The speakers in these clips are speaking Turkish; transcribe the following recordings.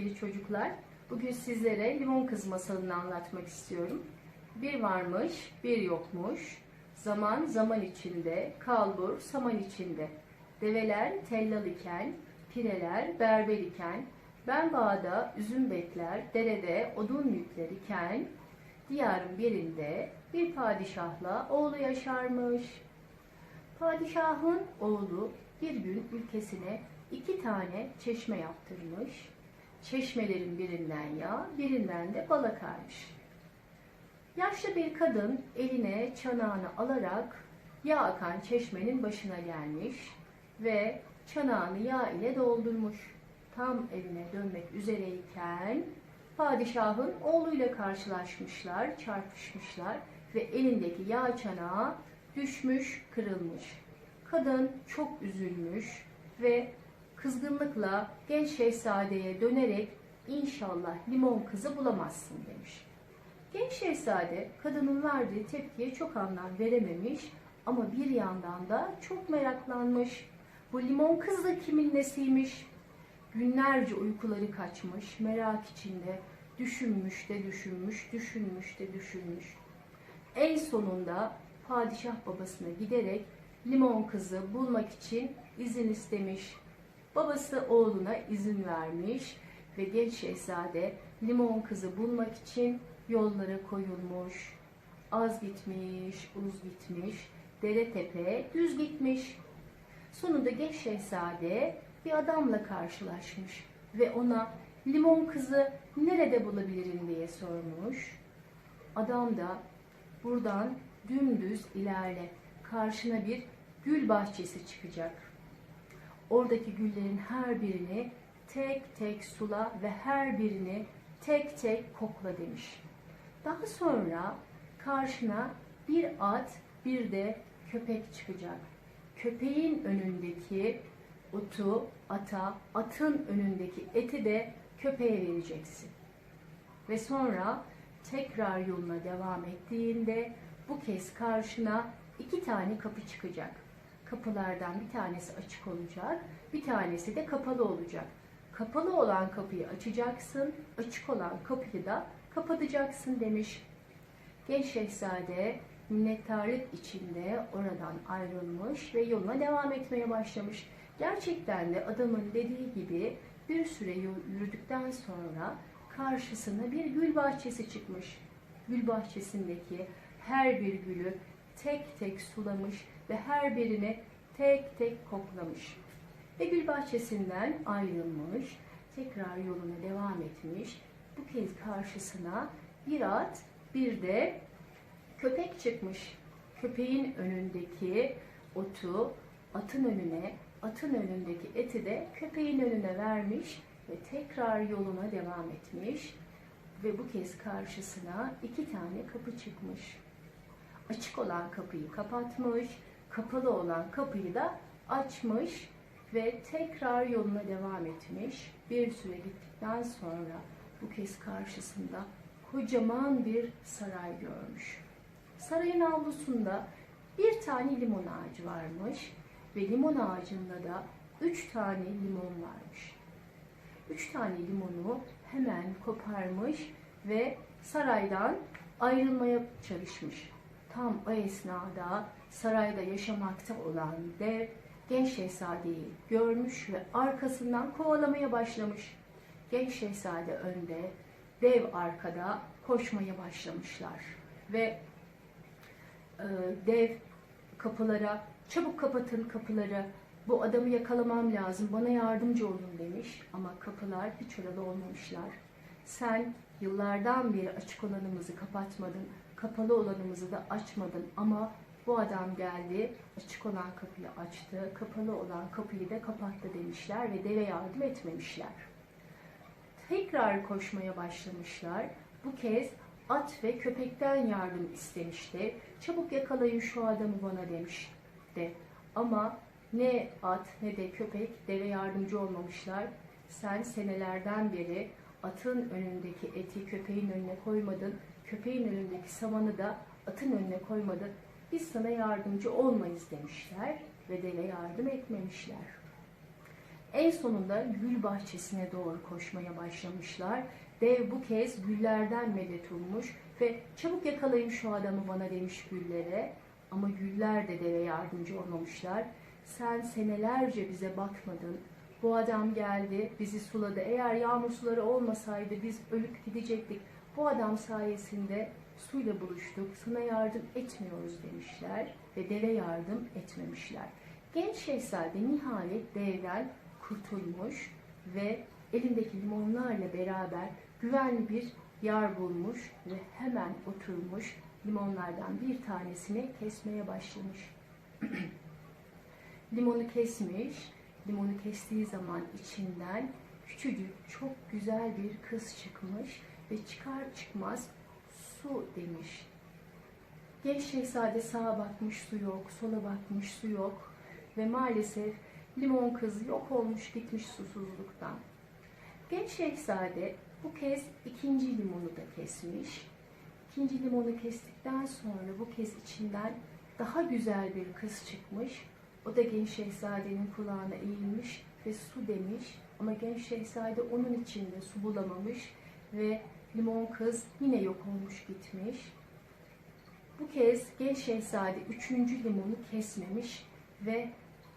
Sevgili çocuklar. Bugün sizlere limon kız masalını anlatmak istiyorum. Bir varmış, bir yokmuş. Zaman zaman içinde, kalbur saman içinde. Develer tellal iken, pireler berber iken, ben bağda üzüm bekler, derede odun yüklerken, diyarın birinde bir padişahla oğlu yaşarmış. Padişahın oğlu bir gün ülkesine iki tane çeşme yaptırmış. Çeşmelerin birinden yağ, birinden de bal akarmış. Yaşlı bir kadın eline çanağını alarak yağ akan çeşmenin başına gelmiş ve çanağını yağ ile doldurmuş. Tam evine dönmek üzereyken padişahın oğluyla karşılaşmışlar, çarpışmışlar ve elindeki yağ çanağı düşmüş, kırılmış. Kadın çok üzülmüş ve kızgınlıkla genç şehzadeye dönerek inşallah limon kızı bulamazsın demiş. Genç şehzade kadının verdiği tepkiye çok anlam verememiş ama bir yandan da çok meraklanmış. Bu limon kız da kimin nesiymiş? Günlerce uykuları kaçmış, merak içinde düşünmüş de düşünmüş, düşünmüş de düşünmüş. En sonunda padişah babasına giderek limon kızı bulmak için izin istemiş. Babası oğluna izin vermiş ve genç şehzade limon kızı bulmak için yollara koyulmuş. Az gitmiş, uz gitmiş, dere tepe düz gitmiş. Sonunda genç şehzade bir adamla karşılaşmış ve ona limon kızı nerede bulabilirim diye sormuş. Adam da buradan dümdüz ilerle. Karşına bir gül bahçesi çıkacak. Oradaki güllerin her birini tek tek sula ve her birini tek tek kokla demiş. Daha sonra karşına bir at bir de köpek çıkacak. Köpeğin önündeki otu ata, atın önündeki eti de köpeğe vereceksin. Ve sonra tekrar yoluna devam ettiğinde bu kez karşına iki tane kapı çıkacak. Kapılardan bir tanesi açık olacak, bir tanesi de kapalı olacak. Kapalı olan kapıyı açacaksın, açık olan kapıyı da kapatacaksın demiş. Genç şehzade minnettarlık içinde oradan ayrılmış ve yoluna devam etmeye başlamış. Gerçekten de adamın dediği gibi bir süre yürüdükten sonra karşısına bir gül bahçesi çıkmış. Gül bahçesindeki her bir gülü tek tek sulamış ve her birini tek tek koklamış. Ve gül bahçesinden ayrılmış, tekrar yoluna devam etmiş. Bu kez karşısına bir at, bir de köpek çıkmış. Köpeğin önündeki otu atın önüne, atın önündeki eti de köpeğin önüne vermiş ve tekrar yoluna devam etmiş. Ve bu kez karşısına iki tane kapı çıkmış. Açık olan kapıyı kapatmış, kapalı olan kapıyı da açmış ve tekrar yoluna devam etmiş. Bir süre gittikten sonra bu kez karşısında kocaman bir saray görmüş. Sarayın avlusunda bir tane limon ağacı varmış ve limon ağacında da üç tane limon varmış. Üç tane limonu hemen koparmış ve saraydan ayrılmaya çalışmış. Tam o esnada sarayda yaşamakta olan dev genç şehzadeyi görmüş ve arkasından kovalamaya başlamış. Genç şehzade önde, dev arkada koşmaya başlamışlar. Ve e, dev kapılara çabuk kapatın kapıları bu adamı yakalamam lazım bana yardımcı olun demiş ama kapılar hiç oralı olmamışlar. Sen yıllardan beri açık olanımızı kapatmadın, kapalı olanımızı da açmadın ama bu adam geldi, açık olan kapıyı açtı, kapalı olan kapıyı da kapattı demişler ve deve yardım etmemişler. Tekrar koşmaya başlamışlar. Bu kez at ve köpekten yardım istemişti. Çabuk yakalayın şu adamı bana demişti. Ama ne at ne de köpek deve yardımcı olmamışlar. Sen senelerden beri atın önündeki eti köpeğin önüne koymadın. Köpeğin önündeki samanı da atın önüne koymadın. Biz sana yardımcı olmayız demişler ve deve yardım etmemişler. En sonunda gül bahçesine doğru koşmaya başlamışlar. Dev bu kez güllerden medet ummuş ve çabuk yakalayın şu adamı bana demiş güllere. Ama güller de deve yardımcı olmamışlar. Sen senelerce bize bakmadın. Bu adam geldi, bizi suladı. Eğer yağmur suları olmasaydı biz ölüp gidecektik. Bu adam sayesinde suyla buluştuk. Sana yardım etmiyoruz demişler ve deve yardım etmemişler. Genç şehzade nihayet devden kurtulmuş ve elindeki limonlarla beraber güvenli bir yer bulmuş ve hemen oturmuş limonlardan bir tanesini kesmeye başlamış. Limonu kesmiş, limonu kestiği zaman içinden küçücük çok güzel bir kız çıkmış ve çıkar çıkmaz su demiş. Genç şehzade sağa bakmış su yok, sola bakmış su yok ve maalesef limon kız yok olmuş gitmiş susuzluktan. Genç şehzade bu kez ikinci limonu da kesmiş. İkinci limonu kestikten sonra bu kez içinden daha güzel bir kız çıkmış. O da genç şehzadenin kulağına eğilmiş ve su demiş. Ama genç şehzade onun içinde su bulamamış ve limon kız yine yok olmuş gitmiş. Bu kez genç şehzade üçüncü limonu kesmemiş ve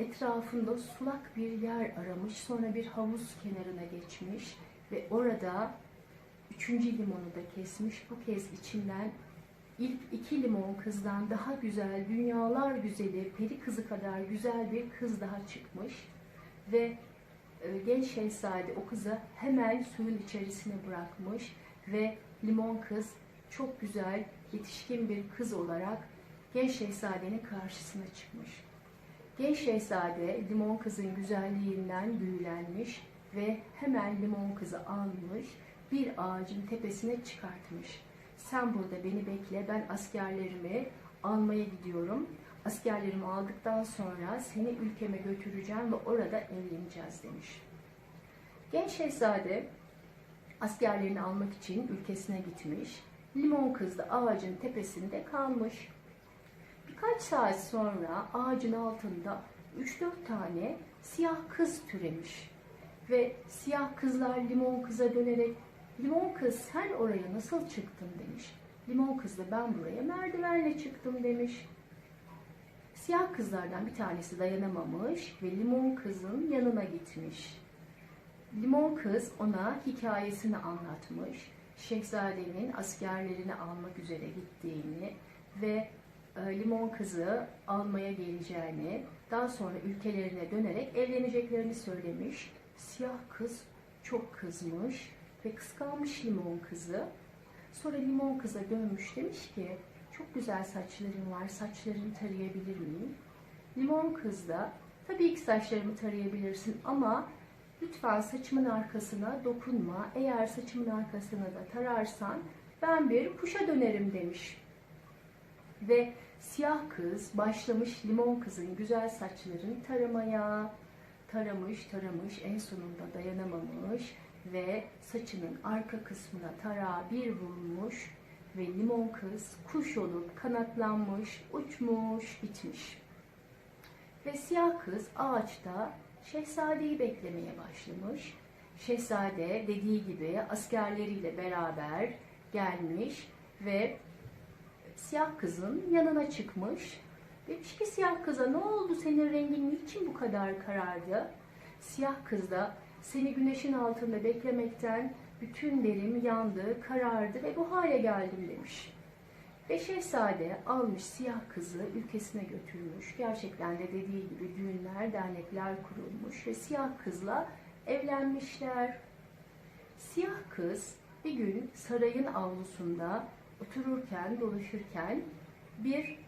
etrafında sulak bir yer aramış. Sonra bir havuz kenarına geçmiş ve orada üçüncü limonu da kesmiş. Bu kez içinden ilk iki limon kızdan daha güzel, dünyalar güzeli, peri kızı kadar güzel bir kız daha çıkmış. Ve e, genç şehzade o kızı hemen suyun içerisine bırakmış ve limon kız çok güzel, yetişkin bir kız olarak genç şehzadenin karşısına çıkmış. Genç şehzade limon kızın güzelliğinden büyülenmiş ve hemen limon kızı almış, bir ağacın tepesine çıkartmış. Sen burada beni bekle, ben askerlerimi almaya gidiyorum. Askerlerimi aldıktan sonra seni ülkeme götüreceğim ve orada evleneceğiz demiş. Genç şehzade askerlerini almak için ülkesine gitmiş. Limon kız da ağacın tepesinde kalmış. Birkaç saat sonra ağacın altında 3-4 tane siyah kız türemiş. Ve siyah kızlar limon kıza dönerek limon kız sen oraya nasıl çıktın demiş. Limon kız da ben buraya merdivenle çıktım demiş. Siyah kızlardan bir tanesi dayanamamış ve limon kızın yanına gitmiş. Limon kız ona hikayesini anlatmış. Şehzadenin askerlerini almak üzere gittiğini ve e, limon kızı almaya geleceğini, daha sonra ülkelerine dönerek evleneceklerini söylemiş. Siyah kız çok kızmış ve kıskanmış limon kızı. Sonra limon kıza dönmüş demiş ki, çok güzel saçların var, saçlarını tarayabilir miyim? Limon kız da, tabii ki saçlarımı tarayabilirsin ama lütfen saçımın arkasına dokunma. Eğer saçımın arkasına da tararsan ben bir kuşa dönerim demiş. Ve siyah kız başlamış limon kızın güzel saçlarını taramaya. Taramış taramış en sonunda dayanamamış ve saçının arka kısmına tarağı bir vurmuş ve limon kız kuş olup kanatlanmış, uçmuş, gitmiş. Ve siyah kız ağaçta şehzadeyi beklemeye başlamış. Şehzade dediği gibi askerleriyle beraber gelmiş ve siyah kızın yanına çıkmış. Demiş ki siyah kıza ne oldu senin rengin niçin bu kadar karardı? Siyah kız da seni güneşin altında beklemekten bütün derim yandı, karardı ve bu hale geldim demiş. Ve şehzade almış siyah kızı ülkesine götürmüş. Gerçekten de dediği gibi düğünler, dernekler kurulmuş ve siyah kızla evlenmişler. Siyah kız bir gün sarayın avlusunda otururken, dolaşırken bir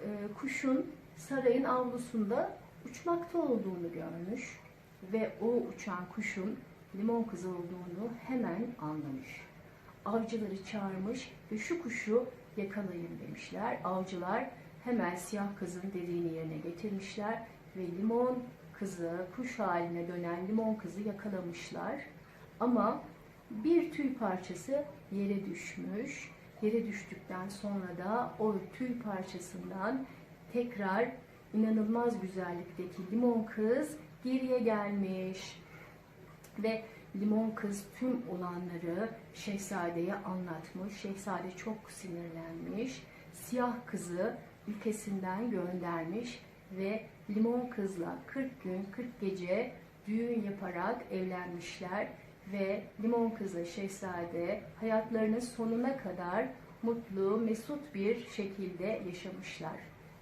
e, kuşun sarayın avlusunda uçmakta olduğunu görmüş ve o uçan kuşun limon kızı olduğunu hemen anlamış. Avcıları çağırmış ve şu kuşu yakalayın demişler. Avcılar hemen siyah kızın dediğini yerine getirmişler ve limon kızı, kuş haline dönen limon kızı yakalamışlar. Ama bir tüy parçası yere düşmüş. Yere düştükten sonra da o tüy parçasından tekrar inanılmaz güzellikteki limon kız geriye gelmiş ve limon kız tüm olanları şehzadeye anlatmış. Şehzade çok sinirlenmiş. Siyah kızı ülkesinden göndermiş ve limon kızla 40 gün 40 gece düğün yaparak evlenmişler ve limon kızla şehzade hayatlarının sonuna kadar mutlu, mesut bir şekilde yaşamışlar.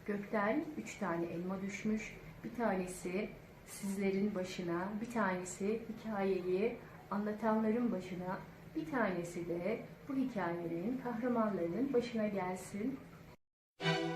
Gökten üç tane elma düşmüş. Bir tanesi sizlerin başına, bir tanesi hikayeyi anlatanların başına, bir tanesi de bu hikayenin kahramanlarının başına gelsin. Müzik